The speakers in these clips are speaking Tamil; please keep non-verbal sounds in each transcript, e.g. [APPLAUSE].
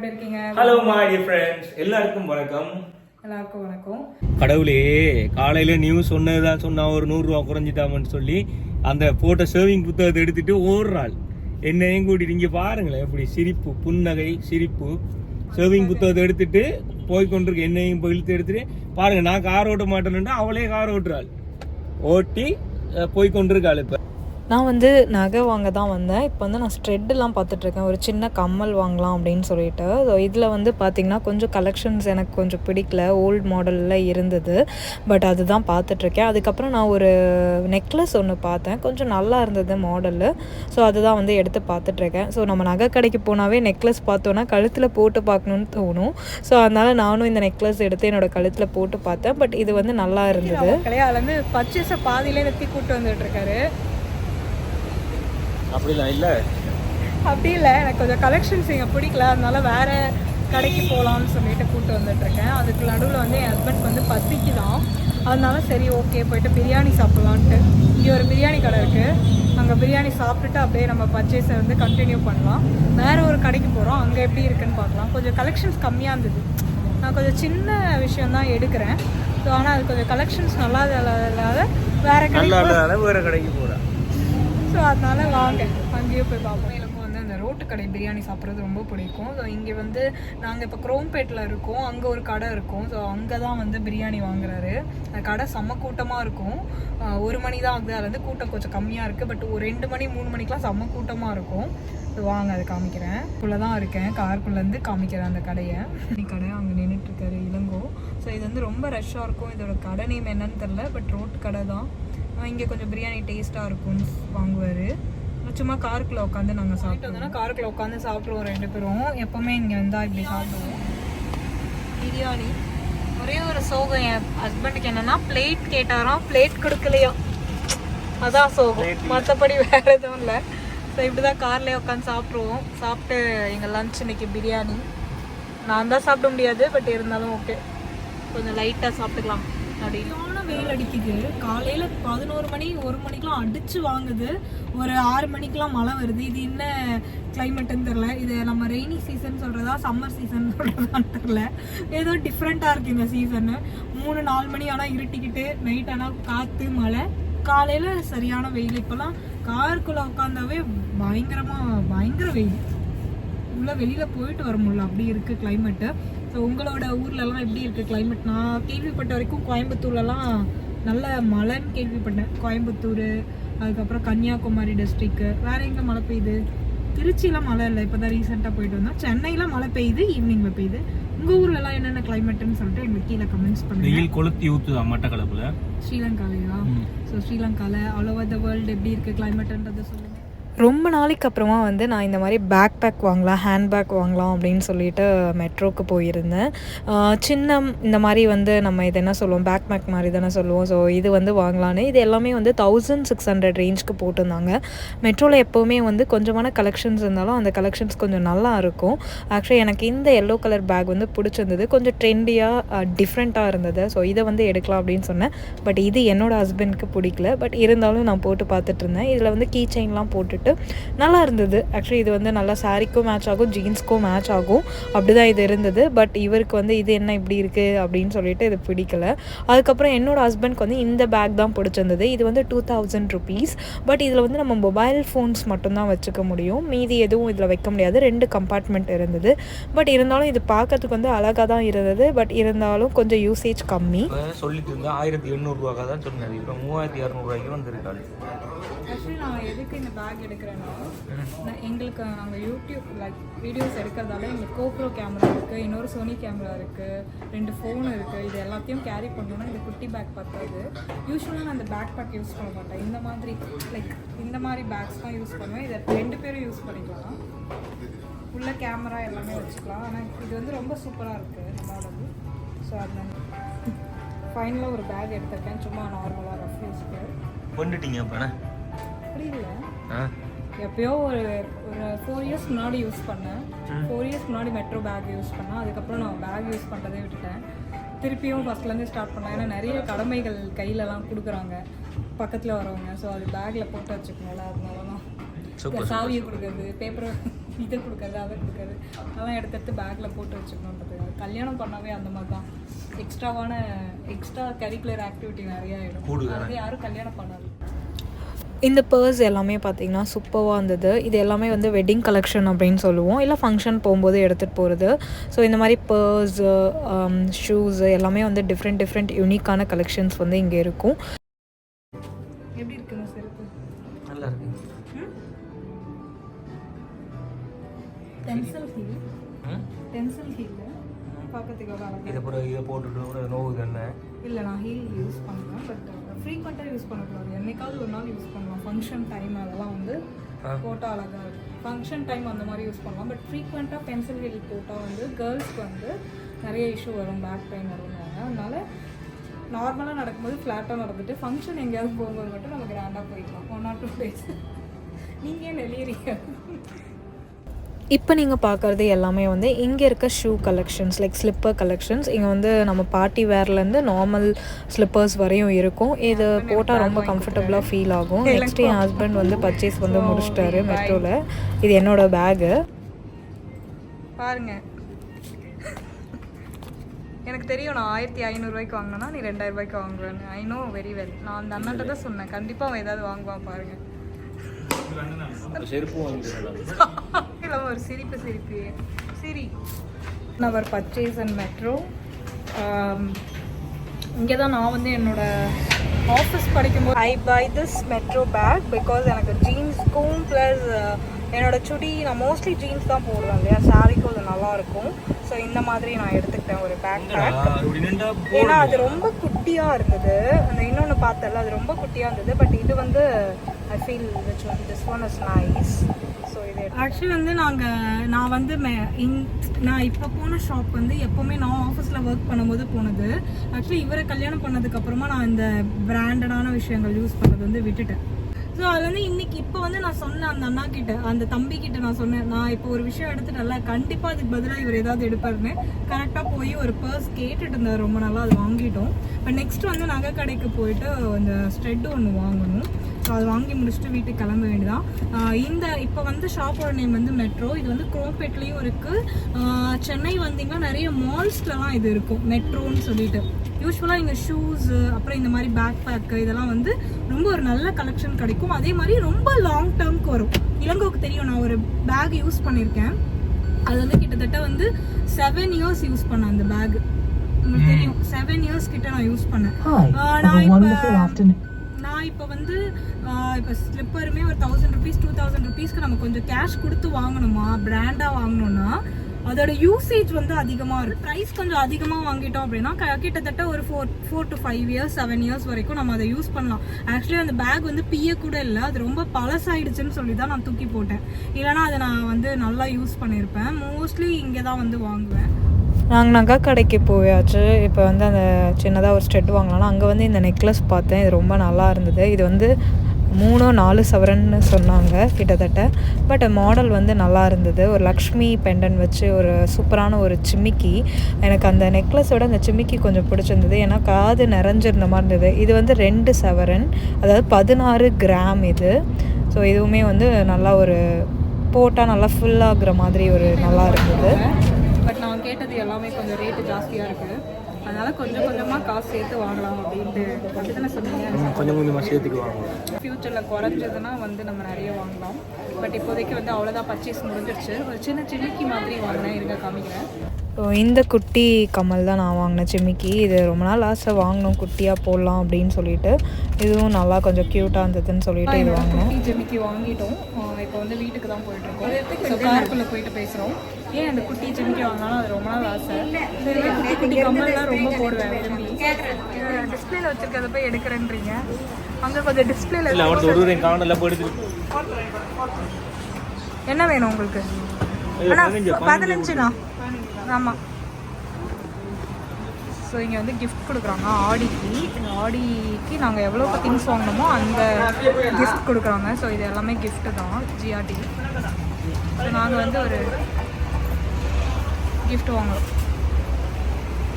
எப்படி இருக்கீங்க? ஹலோ மை டியர் ஃப்ரெண்ட்ஸ் எல்லாருக்கும் வணக்கம். எல்லாருக்கும் வணக்கம். கடவுளே காலையில நியூஸ் சொன்னதுதான் சொன்னா ஒரு நூறு ரூபா குறைஞ்சிட்டாமன்னு சொல்லி அந்த போட்ட சேவிங் புத்தகத்தை எடுத்துட்டு ஓடுறாள். என்னையும் கூட்டிட்டு இங்க பாருங்களேன் எப்படி சிரிப்பு புன்னகை சிரிப்பு. சேவிங் புத்தகத்தை எடுத்துட்டு போய் கொண்டிருக்க என்னையும் போய் இழுத்து எடுத்துட்டு பாருங்க நான் கார் ஓட்ட மாட்டேன்னுட்டு அவளே கார் ஓட்டுறாள். ஓட்டி போய் கொண்டிருக்காள் இப்ப. நான் வந்து நகை வாங்க தான் வந்தேன். இப்போ வந்து நான் ஸ்ட்ரெட்டெலாம் பார்த்துட்ருக்கேன் ஒரு சின்ன கம்மல் வாங்கலாம் அப்படின்னு சொல்லிட்டு. ஸோ இதில் வந்து பார்த்திங்கன்னா கொஞ்சம் கலெக்ஷன்ஸ் எனக்கு கொஞ்சம் பிடிக்கல. ஓல்ட் மாடலில் இருந்தது. பட் அதுதான் பார்த்துட்ருக்கேன் அதுக்கப்புறம் நான் ஒரு நெக்லஸ் ஒன்று பார்த்தேன். கொஞ்சம் நல்லா இருந்தது மாடலு ஸோ அதுதான் வந்து எடுத்து பார்த்துட்ருக்கேன் ஸோ நம்ம நகை கடைக்கு போனாவே நெக்லஸ் பார்த்தோன்னா கழுத்தில் போட்டு பார்க்கணுன்னு தோணும். ஸோ அதனால் நானும் இந்த நெக்லஸ் எடுத்து என்னோட கழுத்தில் போட்டு பார்த்தேன். பட் இது வந்து நல்லா இருந்தது. கல்யாணம் வந்து பர்ச்சேஸை பாதியிலே நிறுத்தி கூட்டு வந்துட்டு இருக்காரு. அப்படிலாம் இல்லை? அப்படி இல்லை. எனக்கு கொஞ்சம் கலெக்ஷன்ஸ் இங்கே பிடிக்கல. அதனால வேற கடைக்கு போகலான்னு சொல்லிட்டு கூட்டு வந்துட்டு இருக்கேன் அதுக்கு நடுவில் வந்து என் ஹஸ்பண்ட் வந்து பசிக்கு தான் அதனால சரி ஓகே போயிட்டு பிரியாணி சாப்பிட்லான்ட்டு. இங்கே ஒரு பிரியாணி கடை இருக்குது அங்கே பிரியாணி சாப்பிட்டுட்டு அப்படியே நம்ம பர்ச்சேஸை வந்து கண்டினியூ பண்ணலாம். வேற ஒரு கடைக்கு போகிறோம் அங்கே எப்படி இருக்குன்னு பார்க்கலாம். கொஞ்சம் கலெக்ஷன்ஸ் கம்மியாக இருந்தது. நான் கொஞ்சம் சின்ன விஷயம் தான் எடுக்கிறேன். ஸோ ஆனால் அது கொஞ்சம் கலெக்ஷன்ஸ் நல்லா இல்லாத வேற கடை வேற கடைக்கு போறேன். ஸோ அதனால வாங்க. அங்கேயே போய் பார்ப்போம். எனக்கும் வந்து அந்த ரோட்டு கடை பிரியாணி சாப்பிட்றது ரொம்ப பிடிக்கும். ஸோ இங்கே வந்து நாங்கள் இப்போ குரோம்பேட்டில் இருக்கோம். அங்கே ஒரு கடை இருக்கும். ஸோ அங்கே தான் வந்து பிரியாணி வாங்குறாரு. அந்த கடை செம்ம கூட்டமாக இருக்கும். ஒரு மணி தான் ஆகுது. அதில் வந்து கூட்டம் கொஞ்சம் கம்மியாக இருக்குது பட் ஒரு ரெண்டு மணி மூணு மணிக்கெலாம் செம்ம கூட்டமாக இருக்கும். ஸோ வாங்க அதை காமிக்கிறேன். உள்ளே தான் இருக்கேன். காருக்குள்ளேருந்து காமிக்கிறேன் அந்த கடையை. நீ கடை அங்கே நின்றுட்டுருக்காரு இளங்கோ. ஸோ இது வந்து ரொம்ப ரஷ்ஷாக இருக்கும். இதோட கடை நேம் என்னன்னு தெரில பட் ரோட்டு கடை தான். இங்கே கொஞ்சம் பிரியாணி டேஸ்ட்டாக இருக்கும்னு வாங்குவார். சும்மா காருக்குள்ளே உட்காந்து நாங்கள் சாப்பிட்டு வந்தோம்னா காருக்குள்ளே உட்காந்து சாப்பிடுவோம் ரெண்டு பேரும். எப்போவுமே இங்கே வந்தால் இப்படி சாப்பிடுவோம். பிரியாணி. ஒரே ஒரு சோகம் என் ஹஸ்பண்டுக்கு என்னன்னா பிளேட் கேட்டாராம் பிளேட் கொடுக்கலையா? அதான் சோகம். மற்றபடி வேற எதுவும் இல்லை. ஸோ இப்படி தான் கார்லேயே உட்காந்து சாப்பிட்ருவோம் சாப்பிட்டு எங்கள் லஞ்ச் இன்னைக்கு பிரியாணி. நான் தான் சாப்பிட முடியாது பட் இருந்தாலும் ஓகே கொஞ்சம் லைட்டாக சாப்பிட்டுக்கலாம். சரியான வெயில் அடிக்குது. காலையில் பதினோரு மணி ஒரு மணிக்கெலாம் அடிச்சு வாங்குது. ஒரு ஆறு மணிக்கெலாம் மழை வருது. இது என்ன கிளைமேட்டுன்னு தெரில இது நம்ம ரெய்னி சீசன் சொல்கிறதா சம்மர் சீசன் சொல்கிறதான்னு தெரில ஏதோ டிஃப்ரெண்ட்டாக இருக்குது இந்த சீசனு மூணு நாலு மணி ஆனால் இருட்டிக்கிட்டு நைட் ஆனால் காற்று மழை. காலையில் சரியான வெயில். இப்போலாம் காருக்குள்ளே உட்காந்தாவே பயங்கரமாக பயங்கர வெயில். உள்ள வெளியில போயிட்டு வர முடியல. அப்படி இருக்கு கிளைமேட்டு ஸோ உங்களோட ஊர்ல எல்லாம் எப்படி இருக்கு கிளைமேட் நான் கேள்விப்பட்ட வரைக்கும் கோயம்புத்தூர்லலாம் நல்ல மழைன்னு கேள்விப்பட்டேன். கோயம்புத்தூர் அதுக்கப்புறம் கன்னியாகுமரி டிஸ்ட்ரிக்ட் வேற எங்க மழை பெய்யுது? திருச்சியில மழை இல்லை. இப்போதான் ரீசெண்டாக போயிட்டு வந்தோம். சென்னையில மழை பெய்யுது ஈவினிங்ல பெய்யுது. உங்க ஊர்ல எல்லாம் என்னென்ன கிளைமேட்னு சொல்லிட்டு எங்களுக்கு கீழே கமெண்ட்ஸ் பண்ணுங்க. வெயில் கொளுத்தி ஊத்துதா மட்டக்களப்புல ஸ்ரீலங்காலையா? ஸோ ஸ்ரீலங்கால ஆல் ஓவர் த வேர்ல்டு எப்படி இருக்கு கிளைமேட்ன்றதை சொல்லுங்க. ரொம்ப நாளைக்கு அப்புறமா வந்து நான் இந்த மாதிரி பேக் பேக் வாங்கலாம் ஹேண்ட் பேக் வாங்கலாம் அப்படின்னு சொல்லிட்டு மெட்ரோக்கு போயிருந்தேன். சின்ன இந்த மாதிரி வந்து நம்ம இது என்ன சொல்லுவோம் பேக் பேக் மாதிரி தானே சொல்லுவோம். ஸோ இது வந்து வாங்கலான்னு இது எல்லாமே வந்து தௌசண்ட் சிக்ஸ் ஹண்ட்ரட் ரேஞ்சுக்கு போட்டிருந்தாங்க. மெட்ரோவில் எப்போவுமே வந்து கொஞ்சமான கலெக்ஷன்ஸ் இருந்தாலும் அந்த கலெக்ஷன்ஸ் கொஞ்சம் நல்லா இருக்கும். ஆக்சுவலி எனக்கு இந்த எல்லோ கலர் பேக் வந்து பிடிச்சிருந்தது. கொஞ்சம் ட்ரெண்டியாக டிஃப்ரெண்ட்டாக இருந்தது. ஸோ இதை வந்து எடுக்கலாம் அப்படின்னு சொன்னேன். பட் இது என்னோடய ஹஸ்பண்ட்க்கு பிடிக்கல. பட் இருந்தாலும் நான் போட்டு பார்த்துட்டு இருந்தேன். இதில் வந்து கீ செயின்லாம் போட்டுட்டு நல்லா இருந்தது. ஆக்சுவலி இது வந்து நல்லா சாரிக்கும் மேட்ச் ஆகும் ஜீன்ஸ்க்கும் மேட்ச் ஆகும். அப்படி தான் இது இருந்தது. பட் இவருக்கு வந்து இது என்ன இப்படி இருக்குது அப்படின்னு சொல்லிட்டு இது பிடிக்கல. அதுக்கப்புறம் என்னோட ஹஸ்பண்ட்க்கு வந்து இந்த பேக் தான் பிடிச்சிருந்தது. இது வந்து டூ தௌசண்ட் ருபீஸ் பட் இதில் வந்து நம்ம மொபைல் ஃபோன்ஸ் மட்டும்தான் வச்சுக்க முடியும். மீதி எதுவும் இதில் வைக்க முடியாது. ரெண்டு கம்பார்ட்மெண்ட் இருந்தது. பட் இருந்தாலும் இது பார்க்கறதுக்கு வந்து அழகாக தான் இருந்தது. பட் இருந்தாலும் கொஞ்சம் யூசேஜ் கம்மி. சொல்லிட்டு இருந்தா ஆயிரத்தி எண்ணூறுரூவாக்காக தான் சொன்னாரு இப்போ மூவாயிரத்தி இரநூறுவாய்க்கு வந்திருக்காரு ஆக்சுவலி நான் எதுக்கு இந்த பேக் எடுக்கிறேன்னா நான் எங்களுக்கு நாங்கள் யூடியூப் லைக் வீடியோஸ் எடுக்கிறதால எங்களுக்கு கோப்ரோ கேமரா இருக்குது இன்னொரு சோனி கேமரா இருக்குது ரெண்டு ஃபோன் இருக்குது இது எல்லாத்தையும் கேரி பண்ணணும்னா இந்த குட்டி பேக் பத்தாது. யூஸ்வலாக நான் இந்த பேக் பேக் யூஸ் பண்ண மாட்டேன். இந்த மாதிரி லைக் இந்த மாதிரி பேக்ஸ் தான் யூஸ் பண்ணுவேன். இதை ரெண்டு பேரும் யூஸ் பண்ணிக்கலாம். உள்ள கேமரா எல்லாமே வச்சுக்கலாம். ஆனால் இது வந்து ரொம்ப சூப்பராக இருக்குது நம்மளோடது ஸோ அதனால ஃபைனலாக ஒரு பேக் எடுத்திருக்கேன். சும்மா நார்மலாக ரஃப் யூஸ்க்கு கொண்டுட்டீங்க அப்ப அப்படி இல்லை ஆ எப்பயோ ஒரு ஒரு ஃபோர் இயர்ஸ் முன்னாடி யூஸ் பண்ணேன். ஃபோர் இயர்ஸ் முன்னாடி மெட்ரோ பேக் யூஸ் பண்ணேன். அதுக்கப்புறம் நான் பேக் யூஸ் பண்ணுறதே விட்டுட்டேன். திருப்பியும் ஃபஸ்ட்லேருந்து ஸ்டார்ட் பண்ணேன். ஏன்னா நிறைய கடமைகள் கையிலலாம் கொடுக்குறாங்க. பக்கத்தில் வரவங்க. ஸோ அது பேக்கில் போட்டு வச்சுக்கணும்ல அதனால தான் சாவியை கொடுக்குறது பேப்பரை இதை கொடுக்காது அதை கொடுக்காது அதெல்லாம் எடுத்து எடுத்து பேக்கில் போட்டு வச்சுக்கணுன்றது. கல்யாணம் பண்ணாவே அந்த மாதிரி தான் எக்ஸ்ட்ராவான எக்ஸ்ட்ரா கரிக்குலர் ஆக்டிவிட்டி நிறைய ஆகிடும் அது யாரும் கல்யாணம் பண்ணாது. இந்த பர்ஸ் எல்லாமே பார்த்தீங்கன்னா சூப்பராக இருந்தது. இது எல்லாமே வந்து வெட்டிங் கலெக்ஷன் அப்படின்னு சொல்லுவோம். இல்லை ஃபங்க்ஷன் போகும்போது எடுத்துகிட்டு போகிறது ஸோ இந்த மாதிரி பர்ஸு ஷூஸு எல்லாமே வந்து டிஃப்ரெண்ட் டிஃப்ரெண்ட் யூனிக்கான கலெக்ஷன்ஸ் வந்து இங்கே இருக்கும். எப்படி இருக்குங்க செருப்பு நல்லா இருக்கு. பென்சில் ஹீல் பென்சில் ஹீல் பார்க்கறதுக்கு எவ்வளோ அழகா இதை பிறகு இதை போட்டுட்டு கூட நோவுது என்ன இல்லை நான் ஹீல் யூஸ் பண்ணுவேன் பட் ஃப்ரீக்வெண்ட்டாக யூஸ் பண்ணக்கூடாது. என்னைக்காவது ஒரு நாள் யூஸ் பண்ணலாம். ஃபங்க்ஷன் டைம் அதெல்லாம் வந்து போட்டால் அழகாக இருக்கும். ஃபங்க்ஷன் டைம் அந்த மாதிரி யூஸ் பண்ணலாம். பட் ஃப்ரீக்வெண்ட்டாக பென்சில் ஹீல் போட்டால் வந்து கேர்ள்ஸ்க்கு வந்து நிறைய இஷ்யூ வரும் பேக் பெயின் வரும்வாங்க அதனால நார்மலாக நடக்கும்போது ஃப்ளாட்டாக நடந்துட்டு ஃபங்க்ஷன் எங்கேயாவது போகும்போது மட்டும் நம்ம கிராண்டாக போய்க்கலாம் ஒன் ஆர் டூ டேஸ் நீங்கள் ஏன் நெளியறீங்க இப்போ நீங்கள் பார்க்குறது எல்லாமே வந்து இங்கே இருக்க shoe collections like slipper collections இங்கே வந்து நம்ம பார்ட்டி வேர்லேருந்து நார்மல் ஸ்லிப்பர்ஸ் வரையும் இருக்கும். இது போட்டால் ரொம்ப கம்ஃபர்டபுளாக ஃபீல் ஆகும். நெக்ஸ்ட் என் ஹஸ்பண்ட் வந்து பர்ச்சேஸ் வந்து முடிச்சிட்டாரு மெட்ரோவில் இது என்னோட பேகு பாருங்க. எனக்கு தெரியும் நான் ஆயிரத்தி ஐநூறுரூவாய்க்கு வாங்கினேன்னா நீ ரெண்டாயிரம் ரூபாய்க்கு வாங்குவேன்னு. ஐ நோ வெரி வெல் நான் அந்த அண்ணாட்ட தான் சொன்னேன். கண்டிப்பாக அவன் ஏதாவது வாங்குவான் பாருங்க. செருப்பு ஒரு சிரிப்பு சிரிப்பு. சிரி. அவர் பர்ச்சேஸ் அண்ட் மெட்ரோ இங்கே தான் நான் வந்து என்னோட ஆஃபீஸ் படிக்கும்போது I buy this metro bag because எனக்கு ஜீன்ஸ்க்கும் ப்ளஸ் என்னோட சுடி நான் மோஸ்ட்லி ஜீன்ஸ் தான் போடுவேன் இல்லையா? சாரிக்கும் அது நல்லா இருக்கும். ஸோ இந்த மாதிரி நான் எடுத்துக்கிட்டேன் ஒரு பேக் பேக் ஏன்னா அது ரொம்ப குட்டியா இருந்தது. அந்த இன்னொன்று பார்த்தல அது ரொம்ப குட்டியா இருந்தது. பட் இது வந்து I feel which one this one is nice so இது ஆக்சுவலி வந்து நாங்கள் நான் வந்து மே- இங்- நான் இப்போ போன ஷாப் வந்து எப்போவுமே நான் ஆஃபீஸில் ஒர்க் பண்ணும்போது போனது. ஆக்சுவலி இவரை கல்யாணம் பண்ணதுக்கு அப்புறமா நான் இந்த பிராண்டடான விஷயங்கள் யூஸ் பண்ணது வந்து விட்டுட்டேன். ஸோ அது வந்து இன்னைக்கு இப்போ வந்து நான் சொன்னேன் அந்த அண்ணா கிட்ட அந்த தம்பி கிட்ட நான் சொன்னேன். நான் இப்போ ஒரு விஷயம் எடுத்துட்டேன்ல கண்டிப்பாக அதுக்கு பதிலாக இவர் ஏதாவது எடுப்பாருன்னு. கரெக்டாக போய் ஒரு பர்ஸ் கேட்டுட்டு இருந்தார். ரொம்ப நாளாக அது வாங்கிட்டோம். இப்போ நெக்ஸ்ட் வந்து நகை கடைக்கு போயிட்டு அந்த ஸ்ட்ரெட் ஒன்று வாங்கணும். ஸோ அது வாங்கி முடிச்சுட்டு வீட்டுக்கு கிளம்ப வேண்டியதான் இந்த இப்போ வந்து ஷாப்போட நேம் வந்து மெட்ரோ இது வந்து குரோம்பேட்லேயும் இருக்குது சென்னை வந்தீங்கன்னா நிறைய மால்ஸ்லலாம் இது இருக்கும். மெட்ரோன்னு சொல்லிட்டு. யூஸ்வலாக இங்கே ஷூஸு அப்புறம் இந்த மாதிரி பேக் பேக்கு இதெல்லாம் வந்து ரொம்ப ஒரு நல்ல கலெக்ஷன் கிடைக்கும். அதே மாதிரி ரொம்ப லாங் டேர்ம்க்கு வரும். இளங்கோக்கு தெரியும். நான் ஒரு பேக் யூஸ் பண்ணியிருக்கேன். அது வந்து கிட்டத்தட்ட வந்து செவன் இயர்ஸ் யூஸ் பண்ணேன் அந்த பேக் உங்களுக்கு தெரியும். செவன் இயர்ஸ் கிட்ட நான் யூஸ் பண்ணேன். நான் இப்போ நான் இப்போ வந்து இப்போ ஸ்லிப்பருமே ஒரு தௌசண்ட் ருபீஸ் டூ தௌசண்ட் ருபீஸ்க்கு நம்ம கொஞ்சம் கேஷ் கொடுத்து வாங்கணுமா? பிராண்டாக வாங்கணும்னா அதோட யூசேஜ் வந்து அதிகமாக இருக்கும் ப்ரைஸ் கொஞ்சம் அதிகமாக வாங்கிட்டோம் அப்படின்னா க- கிட்டத்தட்ட ஒரு four four to five years seven years வரைக்கும் நம்ம அதை யூஸ் பண்ணலாம். ஆக்சுவலி அந்த பேக் வந்து பிய கூட இல்லை. அது ரொம்ப பழசாயிடுச்சுன்னு சொல்லி தான் நான் தூக்கி போட்டேன். இல்லைனா அதை நான் வந்து நல்லா யூஸ் பண்ணியிருப்பேன் மோஸ்ட்லி இங்கே தான் வந்து வாங்குவேன். நாங்கள் நகை கடைக்கு போயாச்சு. இப்போ வந்து அந்த சின்னதாக ஒரு ஸ்டெட் வாங்கலாம் அங்கே வந்து இந்த நெக்லஸ் பார்த்தேன். இது ரொம்ப நல்லா இருந்தது. இது வந்து மூணோ நாலு சவரன்னு சொன்னாங்க கிட்டத்தட்ட. பட் மாடல் வந்து நல்லா இருந்தது. ஒரு லக்ஷ்மி பெண்டன் வச்சு ஒரு சூப்பரான ஒரு சிமிக்கி. எனக்கு அந்த நெக்லஸோட அந்த சிமிக்கி கொஞ்சம் பிடிச்சிருந்தது. ஏன்னா காது நிறைஞ்சிருந்த மாதிரி இருந்தது. இது வந்து ரெண்டு சவரன். அதாவது பதினாறு கிராம் இது. ஸோ இதுவுமே வந்து நல்லா ஒரு போட்டால் நல்லா ஃபுல்லாகிற மாதிரி ஒரு நல்லா இருந்தது. பட் நான் கேட்டது எல்லாமே கொஞ்சம் ரேட்டு ஜாஸ்தியாக இருக்குது அதனால கொஞ்சம் கொஞ்சமாக காசு சேர்த்து வாங்கலாம் அப்படின்ட்டு அப்படி தானே சொன்னீங்க? கொஞ்சம் கொஞ்சமாக சேர்த்துக்கு வாங்குவோம் ஃப்யூச்சரில் குறைஞ்சதுன்னா வந்து நம்ம நிறைய வாங்கலாம். பட் இப்போதைக்கு வந்து அவ்வளோதான் பர்ச்சேஸ் முடிஞ்சிருச்சு. ஒரு சின்ன சின்னிக்கி மாதிரி வாங்கினேன் இருங்க காமிக்கிறேன். ஸோ இந்த குட்டி கமல் தான் நான் வாங்கினேன் சிமிக்கி இது ரொம்ப நாள் ஆசை வாங்கணும் குட்டியாக போடலாம் அப்படின்னு சொல்லிட்டு. இதுவும் நல்லா கொஞ்சம் க்யூட்டாக இருந்ததுன்னு சொல்லிட்டு இது வாங்கினேன் குட்டி ஜிமிக்கி வாங்கிட்டோம். இப்போ வந்து வீட்டுக்கு தான் போயிட்டு இருக்கோம் ஸோ காருக்குள்ளே போயிட்டு பேசுகிறோம் ஏன் அந்த குட்டி ஜிமிக்கி வாங்கினாலும் அது ரொம்ப நாள் ஆசை குட்டி குட்டி கம்மல்லாம் ரொம்ப போடுவேன் விரும்பி டிஸ்பிளேல வச்சிருக்கத போய் எடுக்கிறேன்றீங்க. அங்கே கொஞ்சம் டிஸ்பிளேல என்ன வேணும் உங்களுக்கு? பதினஞ்சுண்ணா. ஆமாம் ஸோ இங்கே வந்து கிஃப்ட் கொடுக்குறாங்க. ஆடிக்கு. இந்த ஆடிக்கு நாங்கள் எவ்வளோ திங்ஸ் வாங்கினோமோ அந்த கிஃப்ட் கொடுக்குறாங்க. ஸோ இது எல்லாமே gift தான். ஜிஆர்டி ஸோ நாங்கள் வந்து ஒரு gift வாங்குறோம்.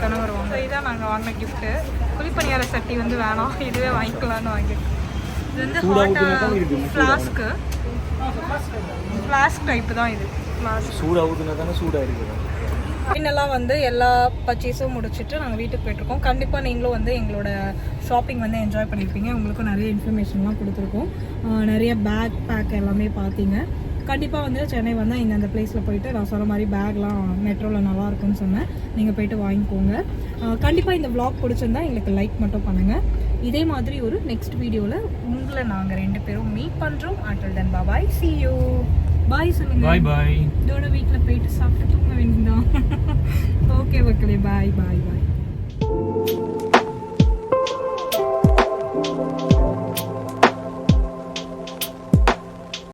கணவர் வாங்க இதான் நாங்கள் வாங்கின கிஃப்ட்டு குழிப்பணியார சட்டி வந்து வேணாம். இதுவே வாங்கிக்கலாம்னு வாங்கியிருக்கோம் இது வந்து சூடா ஹாட் ஊத்துனா தான் இருக்கு, சூடா. ஃப்ளாஸ்க்கு ஃப்ளாஸ்க் டைப் தான் இது. ஃப்ளாஸ்க் சூடா ஊதுனா தானே சூடா இருக்குது. ஃபைனலாக வந்து எல்லா பர்ச்சேஸும் முடிச்சுட்டு நாங்கள் வீட்டுக்கு போயிட்டுருக்கோம். கண்டிப்பாக நீங்களும் வந்து எங்களோட ஷாப்பிங் வந்து என்ஜாய் பண்ணியிருப்பீங்க உங்களுக்கும் நிறைய இன்ஃபர்மேஷன்லாம் கொடுத்துருக்கோம். நிறைய பேக் பேக் எல்லாமே பார்த்தீங்க. கண்டிப்பாக வந்து சென்னை வந்தால் இந்த அந்த பிளேஸில் போயிட்டு நான் சொன்ன மாதிரி பேக்லாம் மெட்ரோவில் நல்லா இருக்குன்னு சொன்னேன். நீங்கள் போயிட்டு வாங்கிக்கோங்க. கண்டிப்பாக இந்த வ்ளாக் பிடிச்சிருந்தா எங்களுக்கு லைக் மட்டும் பண்ணுங்கள் இதே மாதிரி ஒரு நெக்ஸ்ட் வீடியோவில் உங்களை நாங்கள் ரெண்டு பேரும் மீட் பண்ணுறோம் அட்டல் தென் பாபாய் சி யூ பாய் சொல்லுங்க. பாய் பாய் இதோட வீட்டில் போயிட்டு சாப்பிட்டு தூங்க வேண்டியதான் ஓகே [LAUGHS] மக்களே பாய் பாய் பாய்